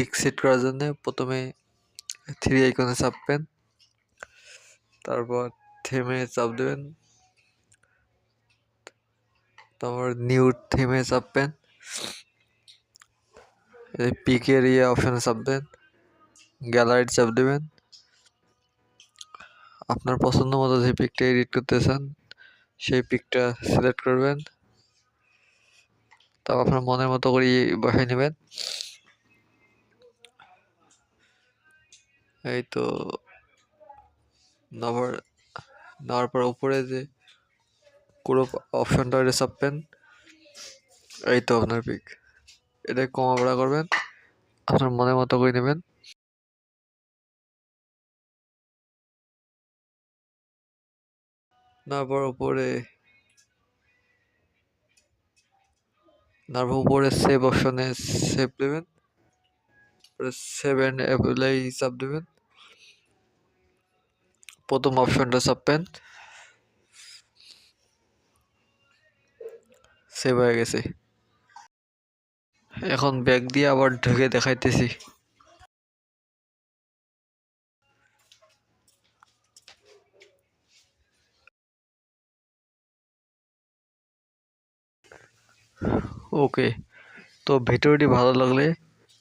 Pick set করার জন্য প্রথমে থ্রি আইকনে চাপবেন তারপর থেমে চাপ দেবেন, তারপর নিউ থেমে চাপবেন পিকের ইয়ে অপশানে চাপবেন গ্যালারি চাপ দেবেন। আপনার পছন্দ মতো যে পিকটা এডিট করতে চান, সেই পিকটা সিলেক্ট করবেন। তারপর আপনার মনের মতো করে বসাই নেবেন। এই তো নেওয়ার নেওয়ার পর উপরে যে ক্রপ অপশনটা এটা চাপবেন এই তো আপনার পিক এটা কমা বড়া করবেন, আপনার মনের মতো করে নেবেন। তারপর উপরে তারপর উপরে সেভ অপশনে সেভ দেবেন। সেভ অ্যান্ড অ্যাপ্লাই চাপ দেবেন। প্রথম অপশনটা চাপবেন সেভ হয়ে গেছে। এখন ব্যাগ দিয়ে আবার ঢুকে দেখাইতেছি। ওকে তো ভিডিওটি ভালো লাগলে